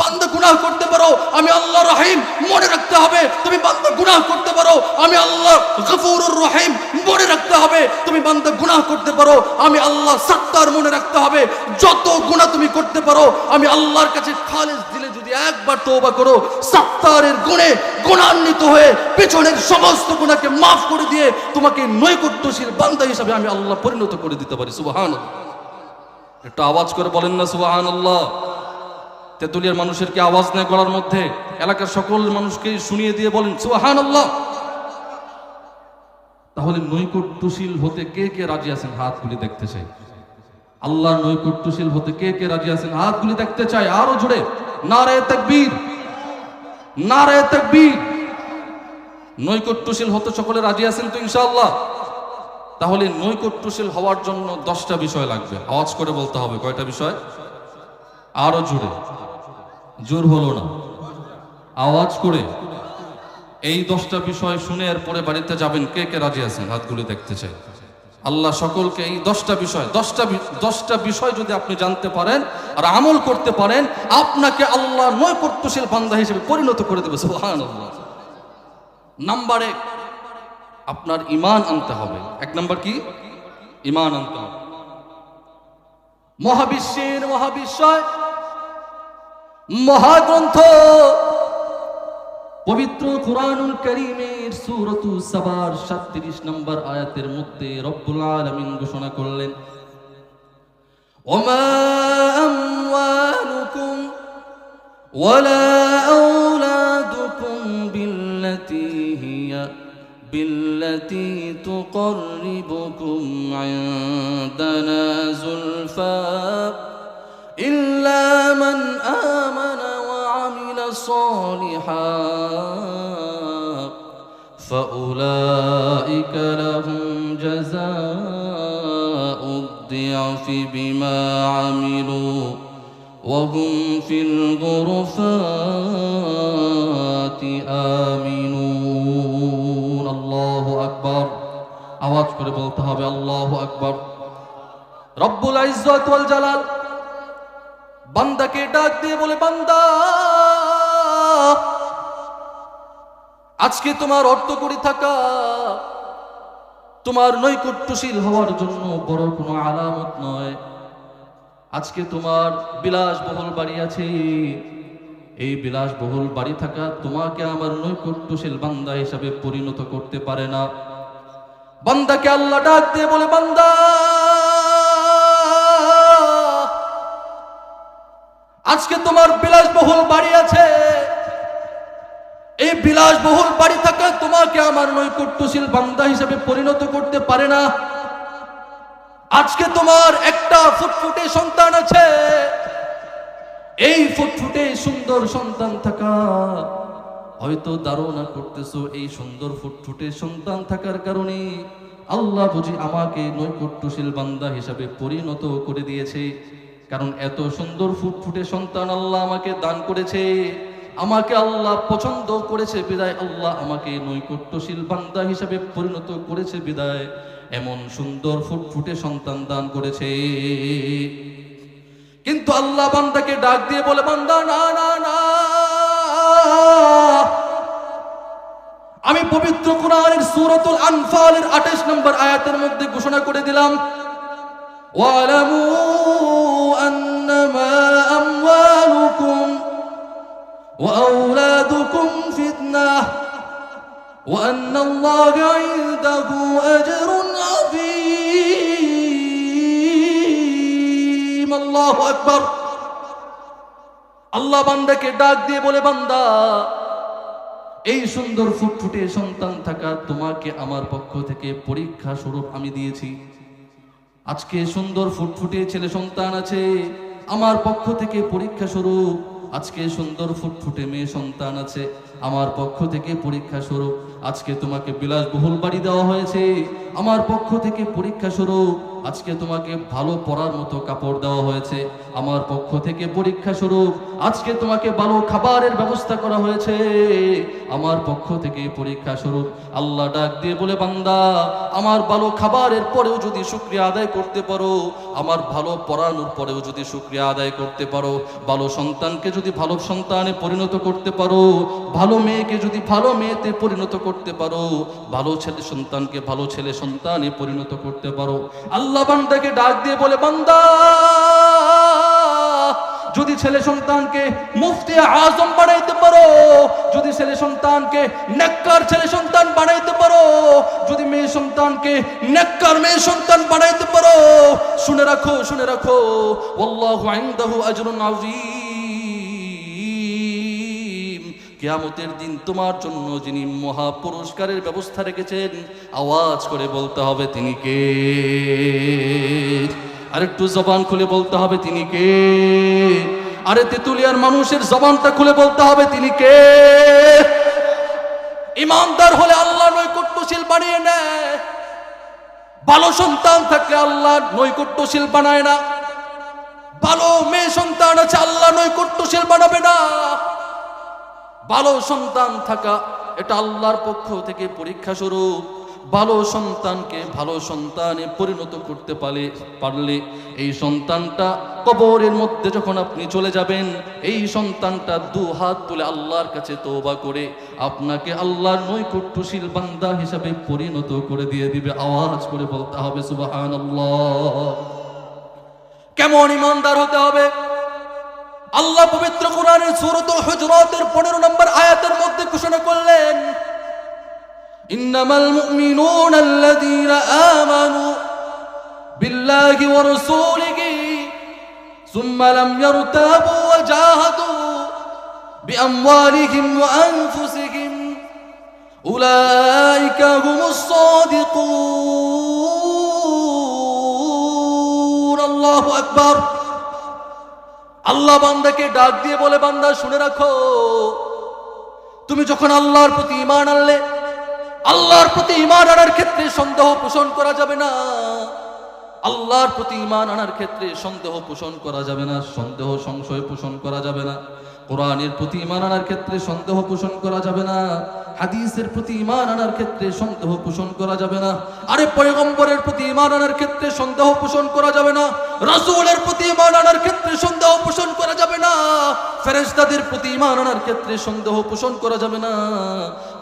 বান্দা গুনাহ করতে পারো, আমি আল্লাহ রহিম, মনে রাখতে হবে, তুমি বান্দা গুনাহ করতে পারো, আমি আল্লাহ গফুরুর রহিম, মনে রাখতে হবে, তুমি বান্দা গুনাহ করতে পারো, আমি আল্লাহ সত্তার মনে রাখতে হবে, যত গুনাহ তুমি করতে পারো, আমি আল্লাহর কাছে খালেজ দিলে যদি একবার তওবা করো, সত্তারের গুণে গুণান্বিত হয়ে পেছনের সমস্ত গুণাকে মাফ করে দিয়ে তোমাকে নৈকট্যশীল বান্দা হিসাবে আমি আল্লাহ পরিণত করে দিতে পারি, সুবহানাল্লাহ। একটু আওয়াজ করে বলেন না, সুবহানাল্লাহ। তেতুলিয়ার মানুষের কি আওয়াজ নেই গলার মধ্যে? এলাকার সকল মানুষকে শুনিয়ে দিয়ে বলেন সুহান তাহলে নৈকট্যশীল হতে কে কে রাজি আছেন? হাতগুলি দেখতে চাই। আল্লাহ নৈকট্যশীল হতে কে কে রাজি আছেন? হাতগুলি দেখতে চাই, আরও জোরে। নারে তাকবীর। নারে তাকবীর। নৈকট্যশীল হতে সকলে রাজি আছেন তো ইনশাআল্লাহ? তাহলে নৈকট্যশীল হওয়ার জন্য দশটা বিষয় লাগবে। আওয়াজ করে বলতে হবে, কয়টা বিষয়? আরও জোরে। জোর হলো না। আওয়াজ করে এই দশটা বিষয় শুনে এরপরে বাড়িতে যাবেন। কে কে রাজি আছেন? হাতগুলি দেখতে চাই। আল্লাহ সকলকে এই দশটা বিষয়, দশটা দশটা বিষয় যদি আপনি জানতে পারেন আর আমল করতে পারেন, আপনাকে আল্লাহ নৈকট্যশীল বান্দা হিসেবে পরিণত করে দেবে। নাম্বার এক, আপনার ইমান আনতে হবে। এক নাম্বার কি? ইমান আনতে হবে। মহাবিশ্বের মহাবিশ্বয় মহাগ্রন্থ পবিত্র কুরআনুল করিমের সূরতু সাবার 37 নম্বর আয়াতের মধ্যে রব্বুল আলামিন ঘোষণা করলেন ওমা আমওয়ালুকুম ওয়ালা আওলাদুকুম বিল্লাতী হিয়া بالتي تقربكم عندنا زلفى صالحا فأولئك لهم جزاء الضعف بما عملوا وهم في الغرفات آمنون الله أكبر আওয়াজ করে বলতে হবে আল্লাহু আকবার রব্বুল ইজ্জত ওয়াল জালাল বান্দাকে ডাক দিয়ে বলে বান্দা আজকে তোমার অর্থ করে থাকা, তোমার নৈকট্যশীল হওয়ার জন্য বড় কোনো আলামত নয়। আজকে তোমার বিলাসবহুল বাড়ি আছে। এই বিলাসবহুল বাড়ি থাকা তোমাকে আমার নৈকট্যশীল বান্দা হিসাবে পরিণত করতে পারে না। বান্দাকে আল্লাহ ডাক দিয়ে বলে, বান্দা, আজকে তোমার বিলাসবহুল বাড়ি আছে। এই বিলাসবহুল বাড়ি থাকা, তোমাকে আমার নৈকট্যশীল বান্দা হিসেবে পরিণত করতে পারে না। আজকে তোমার একটা ফুটফুটে সন্তান আছে। এই ফুটফুটে সুন্দর সন্তান থাকা, হয়তো ধারণা করতেছো এই সুন্দর ফুটফুটে সন্তান থাকার কারণে আল্লাহ বুঝি আমাকে নৈকট্যশীল বান্দা হিসাবে পরিণত করে দিয়েছে। কারণ এত সুন্দর ফুটফুটে সন্তান আল্লাহ আমাকে দান করেছে। আমাকে আল্লাহ পছন্দ করেছে বিদায়, আল্লাহ আমাকে নৈকট্যশীল বান্দা হিসাবে পরিণত করেছে বিদায়। এমন সুন্দর ফুটফুটে সন্তান দান করেছে। কিন্তু আল্লাহ বান্দাকে ডাক দিয়ে বলে, বান্দা, না না না। আমি পবিত্র কোরআনের সূরাতুল আনফালের 28 নম্বর আয়াতের মধ্যে ঘোষণা করে দিলাম, ওয়ালামু আন্নামা ওয়া আওলাদুকুম ফিতনাহ وأن الله عنده أجر عظيم الله أكبر আল্লাহ বান্দাকে ডাক দিয়ে বলে বান্দা এই সুন্দর ফুটফুটে সন্তান থাকা তোমাকে আমার পক্ষ থেকে পরীক্ষা স্বরূপ আমি দিয়েছি আজকে সুন্দর ফুটফুটে ছেলে সন্তান আছে আমার পক্ষ থেকে পরীক্ষা স্বরূপ আজকে সুন্দর ফুটফুটে মেয়ে সন্তান আছে, আমার পক্ষ থেকে পরীক্ষা স্বরূপ আজকে তোমাকে বিলাসবহুল বাড়ি দেওয়া হয়েছে, আমার পক্ষ থেকে পরীক্ষা স্বরূপ আজকে তোমাকে ভালো পড়ার মতো কাপড় দেওয়া হয়েছে। আমার পক্ষ থেকে পরীক্ষা স্বরূপ আজকে তোমাকে ভালো খাবারের ব্যবস্থা করা হয়েছে। আমার পক্ষ থেকে পরীক্ষা স্বরূপ আল্লাহ ডাক দিয়ে বলে, বান্দা, আমার ভালো খাবারের পরেও যদি শুক্রিয়া আদায় করতে পারো, আমার ভালো পড়ানোর পরেও যদি শুক্রিয়া আদায় করতে পারো, ভালো সন্তানকে যদি ভালো সন্তানে পরিণত করতে পারো, ভালো মেয়েকে যদি ভালো মেয়েতে পরিণত করতে পারো, ভালো ছেলে সন্তানকে ভালো ছেলে সন্তানে পরিণত করতে পারো, আল্লাহ বান্দাকে ডাক দিয়ে বলে, বান্দা, যদি ছেলে সন্তানকে মুফতি আজম বানাইতে পারো, যদি ছেলে সন্তানকে নেককার ছেলে সন্তান বানাইতে পারো, যদি মেয়ে সন্তানকে নেককার মেয়ে সন্তান বানাইতে পারো, শুনে রাখো শুনে রাখো আল্লাহু ইনদাহু আজরুন আযীম। কিয়ামতের দিন তোমার জন্য যিনি মহা পুরস্কারের ব্যবস্থা রেখেছেন, আওয়াজ করে বলতে হবে তিনি কে? আরেকটু জবান খুলে বলতে হবে তিনি কে? আরে তেতুলিয়ার মানুষের জবানটা খুলে বলতে হবে তিনি কে? ইমানদার হলে আল্লাহ নৈকট্যশীল বানিয়ে নেয়। ভালো সন্তান থাকলে আল্লাহ নৈকট্যশীল বানায় না। ভালো মেয়ে সন্তান ভালো সন্তান থাকা, এটা আল্লাহর পক্ষ থেকে পরীক্ষা স্বরূপ। ভালো সন্তানকে ভালো সন্তানে পরিণত করতে পারলে পারলে এই সন্তানটা কবরের মধ্যে যখন আপনি চলে যাবেন, এই সন্তানটা দু হাত তুলে আল্লাহর কাছে তওবা করে আপনাকে আল্লাহর নৈকট্যশীল বান্দা হিসাবে পরিণত করে দিয়ে দিবে। আওয়াজ করে বলতে হবে, সুবহানাল্লাহ। কেমন ইমানদার হতে হবে? আল্লাহ পবিত্র কোরআনের সূরাতুল হুজুরাতের 15 নম্বর আয়াতের মধ্যে ঘোষণা করলেন ইন্নামাল মুমিনুনা আল্লাযীনা আমানু বিল্লাহি ওয়া রাসূলিহি ثم لم يرتابوا وجاهدوا بأموالهم وأنفسهم أولئك هم الصادقون الله أكبر আল্লাহ বান্দাকে ডাক দিয়ে বলে, বান্দা, শুনে রাখো। তুমি যখন আল্লাহর প্রতি ইমান আনলে, আল্লাহর প্রতি ইমান আনার ক্ষেত্রে সন্দেহ পোষণ করা যাবে না। আল্লাহর প্রতি ইমান আনার ক্ষেত্রে সন্দেহ পোষণ করা যাবে না, সন্দেহ সংশয় পোষণ করা যাবে না। কোরআনের প্রতি ইমান আনার ক্ষেত্রে সন্দেহ পোষণ করা যাবে না, হাদিসের প্রতি ইমান আনার ক্ষেত্রে সন্দেহ পোষণ করা যাবে না, আরে পয়গম্বরের প্রতি ইমান আনার ক্ষেত্রে সন্দেহ পোষণ করা যাবে না, রাসূলের প্রতি ইমান আনার ক্ষেত্রে সন্দেহ পোষণ করা যাবে না, ফেরেশতাদের প্রতি ইমান আনার ক্ষেত্রে সন্দেহ পোষণ করা যাবে না।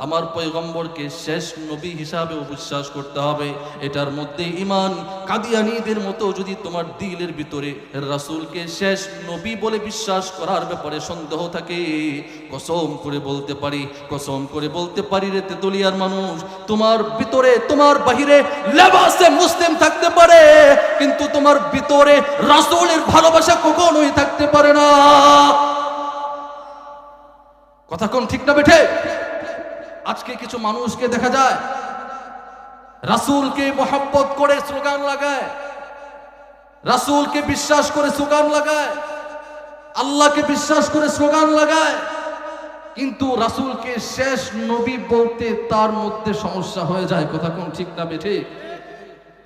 আমার পয়গম্বরকে শেষ নবী হিসাবে বিশ্বাস করতে হবে। এটার মধ্যে ইমান কাদিয়ানীদের মতো যদি তোমার দিলের ভিতরে রাসূলকে শেষ নবী বলে বিশ্বাস করার ব্যাপারে সন্দেহ থাকে, কসম করে বলতে পারি, কসম করে বলতে পারি রে তেতুলিয়ার মানুষ, তোমার ভিতরে, তোমার বাহিরে লেবাসে মুসলিম থাকতে পারে, কিন্তু তোমার ভিতরে রাসূলের ভালোবাসা কখনোই থাকতে পারে না। কথা কোন ঠিক না বেঠে? আজকে কিছু মানুষকে দেখা যায়, রাসূলকে মোহাব্বত করে স্লোগান লাগায়, রাসূলকে বিশ্বাস করে স্লোগান লাগায়, আল্লাহকে বিশ্বাস করে স্লোগান লাগায়, কিন্তু রাসূলকে শেষ নবী বলতে তার মধ্যে সমস্যা হয়ে যায়। কথা কোন ঠিক না বেঠে?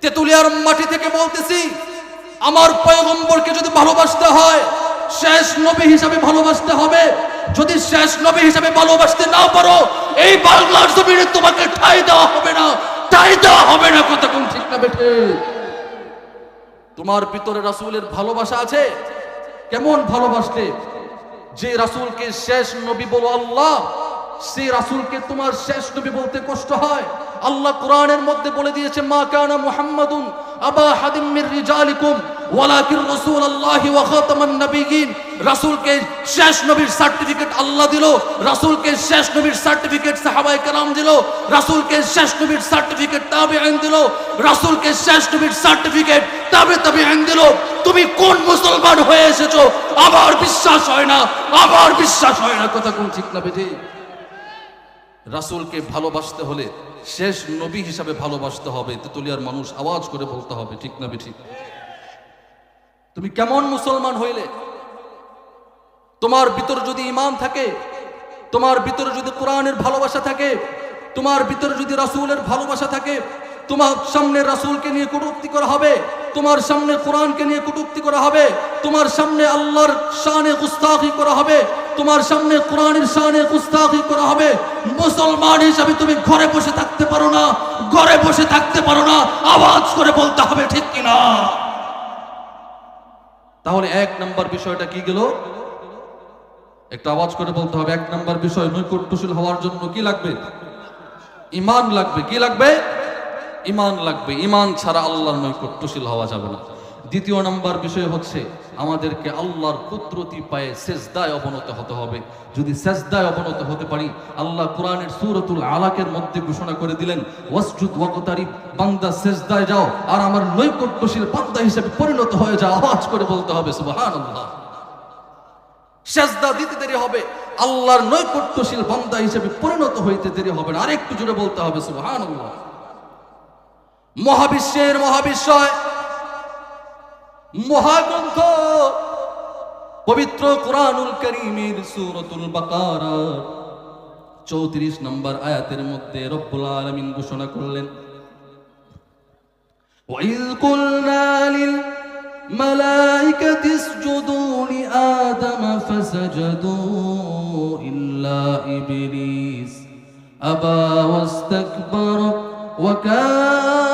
তেতুলিয়ার মাটি থেকে বলতেছি, আমার পয়গম্বরকে যদি ভালোবাসতে হয়, শেষ নবী হিসাবে ভালোবাসতে হবে। যদি শেষ নবী হিসাবে ভালোবাসতে না পারো, এই বাংলার জমিনে তোমাকে ঠাই দেওয়া হবে না। ঠাই দেওয়া হবে না কোন ঠিক না বেঠে? তোমার ভিতরে রাসুলের ভালোবাসা আছে? কেমন ভালোবাসতে যে রাসুলকে শেষ নবী বলো আল্লাহ সেই রাসূলকে তোমার শেষ নবী বলতে কষ্ট হয়। আল্লাহ কোরআনের মধ্যে বলে দিয়েছে, মা কানা মুহাম্মাদুন আবা হাদিম মির রিজালিকুম, ওয়ালাকিন রাসূলুল্লাহি ওয়া খাতামান নবিয়্যিন। রাসূলকে শেষ নবীর সার্টিফিকেট আল্লাহ দিল, রাসূলকে শেষ নবীর সার্টিফিকেট সাহাবায়ে কেরাম দিল, রাসূলকে শেষ নবীর সার্টিফিকেট তাবেঈন দিল, রাসূলকে শেষ নবীর সার্টিফিকেট তাবে তাবেঈন দিল। তুমি কোন মুসলমান হয়ে এসেছ? আবার বিশ্বাস হয় না, আবার বিশ্বাস হয় না। কথা কোন ঠিক না বেঠে? রাসূলকে ভালোবাসতে হলে শেষ নবী হিসাবে ভালোবাসতে হবে। তেতুলিয়ার মানুষ আওয়াজ করে বলতে হবে, ঠিক না বেঠিক? তুমি কেমন মুসলমান হইলে? তোমার ভিতর যদি ইমান থাকে, তোমার ভিতরে যদি কোরআনের ভালোবাসা থাকে, তোমার ভিতরে যদি রাসূলের ভালোবাসা থাকে, তোমার সামনে রাসূলকে নিয়ে কটূক্তি করা হবে? তোমার সামনে কোরআনকে নিয়ে কটূক্তি করা হবে, তোমার সামনে আল্লাহর শানে গুস্তাখি করা হবে, তোমার সামনে কোরআনের শানে গুস্তাখি করা হবে। মুসলমান হিসাবে তুমি ঘরে বসে থাকতে পারো না, ঘরে বসে থাকতে পারো না, আওয়াজ করে বলতে হবে, ঠিক কিনা তাহলে এক নম্বর বিষয়টা কি গেল? একটা আওয়াজ করে বলতে হবে, এক নম্বর বিষয় নৈকট্যশীল হওয়ার জন্য কি লাগবে? ইমান লাগবে, কি লাগবে? ইমান লাগবে, ইমান ছাড়া আল্লাহর নৈকট্যশীল হওয়া যাবে না। দ্বিতীয় নাম্বার বিষয় হচ্ছে, আমাদেরকে আল্লাহর কুদরতি পায়ে সেজদায় অবনত হতে হবে। যদি সেজদায় অবনত হতে পারি, আল্লাহ কোরআনের সূরাতুল আলাকের মধ্যে ঘোষণা করে দিলেন, ওয়াসজুদ ওয়াকতারি বান্দা সেজদায় যাও, আর আমার নৈকট্যশীল বান্দা হিসেবে পরিণত হয়ে যাও। আওয়াজ করে বলতে হবে, সুবহানাল্লাহ। সেজদা দিতে দেরি হবে, আল্লাহর নৈকট্যশীল বান্দা হিসেবে পরিণত হইতে দেরি হবে না। আরেকটু জোরে বলতে হবে, সুবহানাল্লাহ। মহাবিশ্বের মহাবিশ্বয় মহাগ্রন্থ পবিত্র কোরআনুল করিমের সূরাতুল বাকারা চৌত্রিশ নম্বর আয়াতের মধ্যে রব্বুল আলামিন ঘোষণা করলেন وإذ قلنا للملائكة اسجدوا لآدم فسجدوا إلا إبليس أبى واستكبر وكان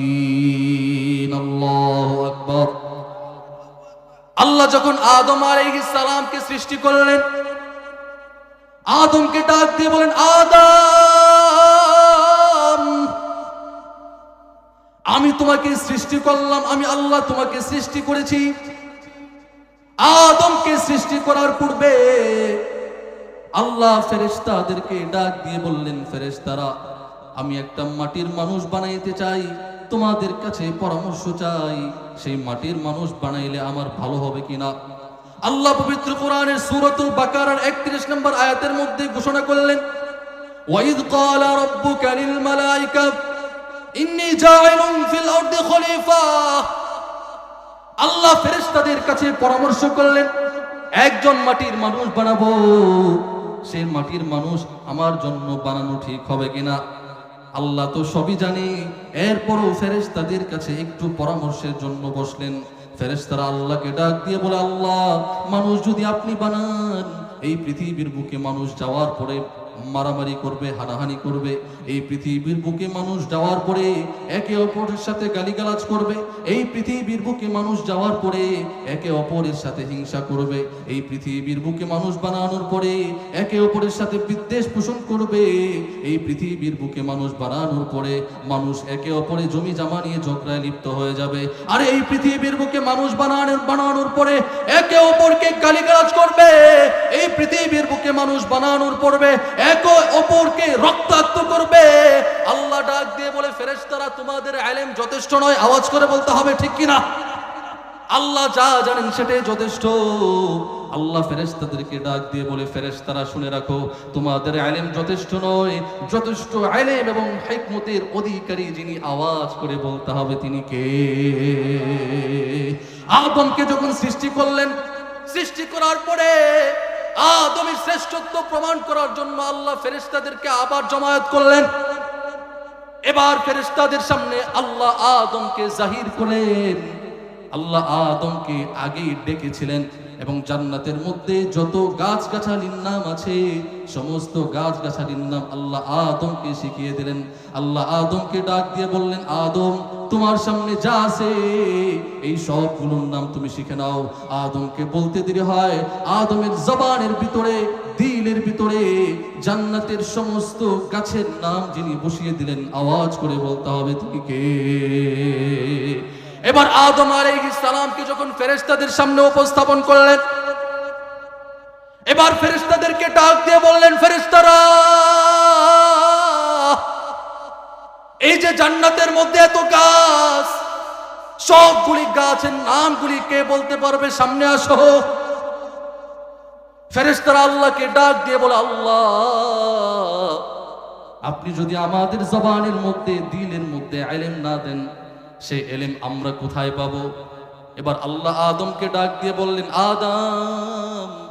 الكافرين الله أكبر আল্লাহ যখন আদম আলাইহিস সালামকে সৃষ্টি করলেন আদমকে ডাক দিয়ে বলেন আদম আমি তোমাকে সৃষ্টি করলাম আমি আল্লাহ তোমাকে সৃষ্টি করেছি আদমকে সৃষ্টি করার পূর্বে আল্লাহ ফেরেশতাদেরকে ডাক দিয়ে বললেন ফেরেশতারা আমি একটা মাটির মানুষ বানাইতে চাই, তোমাদের কাছে পরামর্শ চাই, সেই মাটির মানুষ বানাইলে আমার ভালো হবে কিনা? আল্লাহ পবিত্র কোরআনের সূরাতুল বাকারার 31 নম্বর আয়াতের মধ্যে ঘোষণা করলেন, ওয়াইদ ক্বালা রাব্বুকা লিল মালাইকা, ইন্নী জাইলুন ফিল আরদি খলিফা। আল্লাহ ফেরেশতাদের কাছে পরামর্শ করলেন, একজন মাটির মানুষ বানাবো সেই মাটির মানুষ আমার জন্য বানানো ঠিক হবে কিনা? আল্লাহ তো সবই জানে। এরপরও ফেরেস তাদের কাছে একটু পরামর্শের জন্য বসলেন। ফেরেশতারা আল্লাহকে ডাক দিয়ে বলে, আল্লাহ, মানুষ যদি আপনি বানান, এই পৃথিবীর বুকে মানুষ যাওয়ার পরে মারামারি করবে, হানাহানি করবে, এই পৃথিবীর বুকে মানুষ যাওয়ার পরে একে অপরের সাথে গালিগালাজ করবে, এই পৃথিবীর বুকে মানুষ যাওয়ার পরে একে অপরের সাথে হিংসা করবে, এই পৃথিবীর বুকে মানুষ বানানোর পরে একে অপরের সাথে বিদ্বেষ পোষণ করবে, এই পৃথিবীর বুকে মানুষ বানানোর পরে মানুষ একে অপরে জমি জামা নিয়ে ঝগড়ায় লিপ্ত হয়ে যাবে। আর এই পৃথিবীর বুকে মানুষ বানানোর বানানোর পরে একে অপরকে গালিগালাজ করবে, এই পৃথিবীর বুকে মানুষ বানানোর পড়বে এক অপরকে রক্তাক্ত করবে। আল্লাহ ডাক দিয়ে বলে, ফেরেশতারা, তোমাদের আলেম যথেষ্ট নয়, আওয়াজ করে বলতে হবে, ঠিক কিনা আল্লাহ যা জানেন সেটাই যথেষ্ট। আল্লাহ ফেরেশতাদেরকে ডাক দিয়ে বলে, ফেরেশতারা, শুনে রাখো, তোমাদের আলেম যথেষ্ট নয়, যথেষ্ট আলেম এবং হিকমতের অধিকারী যিনি, আওয়াজ করে বলতে হবে, তিনি কে? আদমকে যখন সৃষ্টি করলেন, সৃষ্টি করার পরে আদমের শ্রেষ্ঠত্ব প্রমাণ করার জন্য আল্লাহ ফেরেস্তাদেরকে আবার জমায়েত করলেন। এবার ফেরেস্তাদের সামনে আল্লাহ আদমকে জাহির করলেন। আল্লাহ আদমকে আগেই ডেকেছিলেন। এবং জান্নাতের মধ্যে যত গাছ গাছালির নাম আছে, সমস্ত গাছ গাছালির নাম আল্লাহ আদমকে শিখিয়ে দিলেন। আল্লাহ আদমকে ডাক দিয়ে বললেন, আদম, তোমার সামনে যা আছে, এই সবগুলোর নাম তুমি শিখে নাও। আদমকে বলতে দেরি হয়, আদমের জবানের ভিতরে, দিলের ভিতরে, জান্নাতের সমস্ত গাছের নাম যিনি বসিয়ে দিলেন, আওয়াজ করে বলতে হবে, তুমি কে? এবার আদম সালামকে যখন ফেরেশতাদের সামনে উপস্থাপন করলেন, এবার ফেরেশতাদেরকে ডাক দিয়ে বললেন, ফেরেশতারা, এই যে জান্নাতের মধ্যে এত গাছ, সবগুলি গাছের নামগুলি কে বলতে পারবে? সামনে আসো। ফেরেশতারা আল্লাহকে ডাক দিয়ে বলে, আল্লাহ, আপনি যদি আমাদের জবানের মধ্যে, দিলের মধ্যে আলেম না দেন সেই এলেম আমরা কোথায় পাবো? এবার আল্লাহ আদমকে ডাক দিয়ে বললেন, আদম,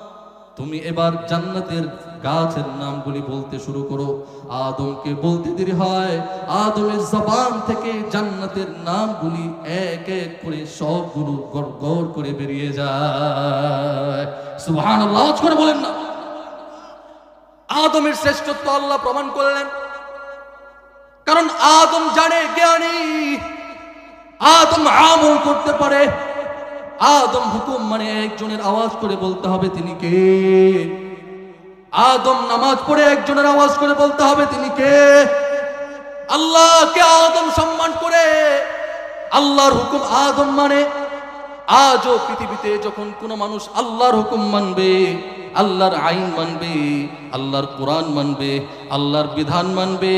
তুমি এবার জান্নাতের গাছের নামগুলি বলতে শুরু করো। আদমকে বলতে দেরি হয়। আদমের জবান থেকে জান্নাতের নামগুলি এক এক করে সবগুলো গড় গড় করে বেরিয়ে যায়। সুবহানাল্লাহ, আওয়াজ করে বলেন না। আদমের শ্রেষ্ঠত্ব আল্লাহ প্রমাণ করলেন। কারণ আদম জানে, জ্ঞানী। আদম আমল করতে পারে। আদম হুকুম মানে একজনের আওয়াজ করে বলতে হবে, তিনি কে? আদম নামাজ পড়ে একজনের আওয়াজ করে বলতে হবে, তিনি কে? আল্লাহকে আদম সম্মান করে। আল্লাহর হুকুম আদম মানে। আজও পৃথিবীতে যখন কোনো মানুষ আল্লাহর হুকুম মানবে আল্লাহর আইন মানবে, আল্লাহর কোরআন মানবে, আল্লাহর বিধান মানবে,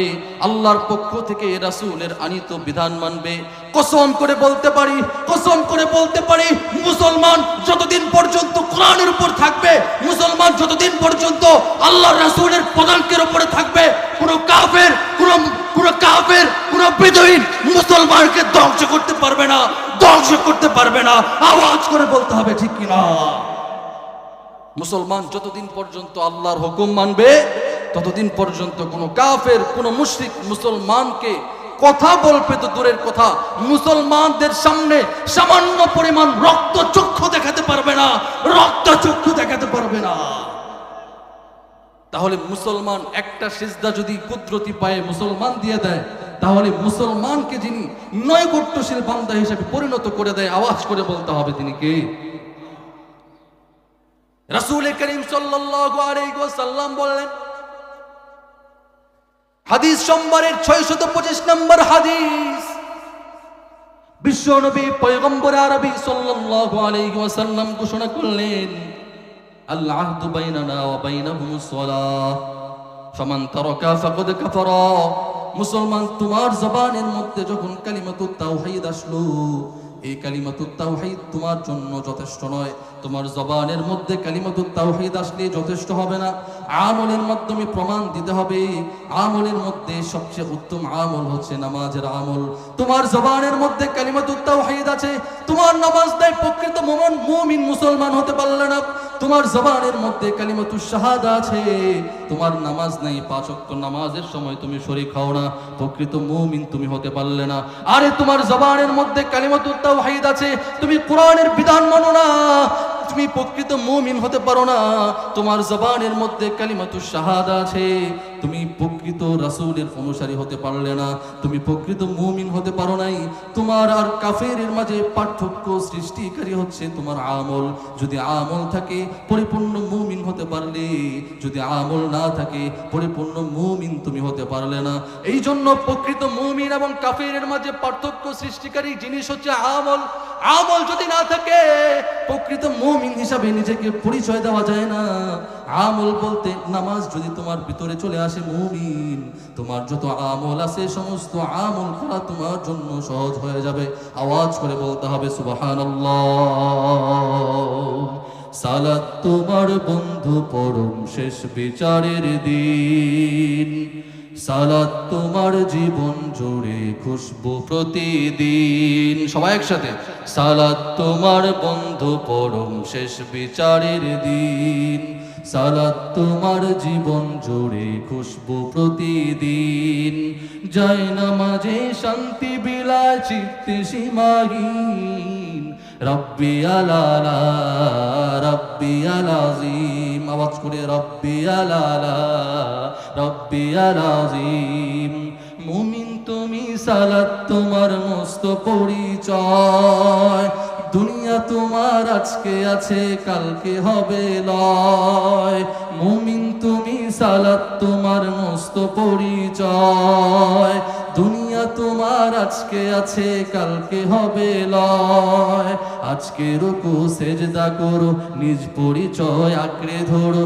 আল্লাহর পক্ষ থেকে রাসূলের আনিত বিধান মানবে। কসম করে বলতে পারি, কসম করে বলতে পারি, মুসলমান যতদিন পর্যন্ত কোরআনের উপর থাকবে, মুসলমান যতদিন পর্যন্ত আল্লাহর রাসূলের পদাঙ্কের উপরে থাকবে, কোনো কাফের, কোনো কোনো কাফের, কোনো বেদইন মুসলমানকে ধ্বংস করতে পারবে না, ধ্বংস করতে পারবে না। আওয়াজ করে বলতে হবে, ঠিক কিনা? মুসলমান যতদিন পর্যন্ত আল্লাহর হুকুম মানবে, ততদিন পর্যন্ত কোনো কাফের, কোনো মুশরিক মুসলমানকে কথা বলবে তো দূরের কথা, মুসলমানদের সামনে সামান্য পরিমাণ রক্ত চক্ষু দেখাতে পারবে না, রক্ত চক্ষু দেখাতে পারবে না। তাহলে মুসলমান একটা সিজদা যদি কুদরতি পায়ে মুসলমান দিয়ে দেয়, তাহলে মুসলমানকে যিনি নৈকট্যশীল বান্দা হিসেবে পরিণত করে দেয়, আওয়াজ করে বলতে হবে তিনি কে? রাসূল করিম ওয়াসাল্লাম বললেন, হাদিস সোমবারের 625 নম্বর হাদিস, বিশ্ব পয়গম্বর আরবি ঘোষণা করলেন মুসলমান তোমার জবানের মধ্যে যখন কালিমাতুত আসলো, এই কালিমাতুত তোমার জন্য যথেষ্ট নয়। তোমার জবানের মধ্যে কালিমাতুত তাওহীদ আসলে যথেষ্ট হবে না। আমলের মাধ্যমে প্রমাণ দিতে হবে। আমলের মধ্যে সবচেয়ে উত্তম আমল হচ্ছে নামাজের আমল। তোমার জবানের মধ্যে কালিমাতুত তাওহীদ আছে। তোমার নামাজ দেয় প্রকৃত মুমিন মুমিন মুসলমান হতে পারলে না। তোমার জবানের মধ্যে কালিমাতুস শাহাদা আছে। তোমার নামাজ নেই, পাঁচ ওয়াক্ত নামাজের সময় তুমি শরীক হও না। প্রকৃত মুমিন তুমি হতে পারলে না। আরে তোমার জবানের মধ্যে কালিমাতুত তাওহীদ আছে। তুমি কোরআনের বিধান মানো না। তুমি প্রকৃত মুমিন হতে পারো না। তোমার জবানের মধ্যে কালিমাতু শাহাদা আছে। তুমি প্রকৃত রাসূলের অনুসারী হতে পারলে না। তুমি প্রকৃত মুমিন হতে পারো নাই। তোমার আর কাফেরের মাঝে পার্থক্য সৃষ্টিকারী হচ্ছে তোমার আমল। যদি আমল থাকে, পরিপূর্ণ মুমিন হতে পারলে। যদি আমল না থাকে, পরিপূর্ণ মুমিন তুমি হতে পারলে না। এই জন্য প্রকৃত মুমিন এবং কাফের মাঝে পার্থক্য সৃষ্টিকারী জিনিস হচ্ছে আমল। আমল যদি না থাকে, প্রকৃত মুমিন হিসাবে নিজেকে পরিচয় দেওয়া যায় না। আমল বলতে নামাজ যদি তোমার ভিতরে চলে আসে মুমিন, তোমার যত আমল আছে, সমস্ত আমল করা তোমার জন্য সহজ হয়ে যাবে। আওয়াজ করে বলতে হবে, সুবহানাল্লাহ। সালাত তোমার বন্ধু পরম শেষ বিচারের দিন। সালাত তোমার জীবন জুড়ে খুশবু প্রতিদিন। সবাই একসাথে, সালাত তোমার বন্ধু পরম শেষ বিচারের দিন। সালাত তোমার জীবন জুড়ে খুশবু প্রতিদিন। জয় নামাজে শান্তি বিলায় চিত্তে সীমাহীন। রব্বি আলালা, রব্বি আলাজিম। আওয়াজ করে রব্বি আলালা, রব্বি আলাজিম। মুমিন তুমি সালাত তোমার মস্ত পরিচয়। তোমার আজকে আছে, কালকে হবে লয়। মুমিন তুমি, সালাত তোমার মস্ত পরিচয়। দুনিয়া তোমার আজকে আছে, কালকে হবে লয়। আজকে রুকু, সেজদা করো, নিজ পরিচয় আঁকড়ে ধরো।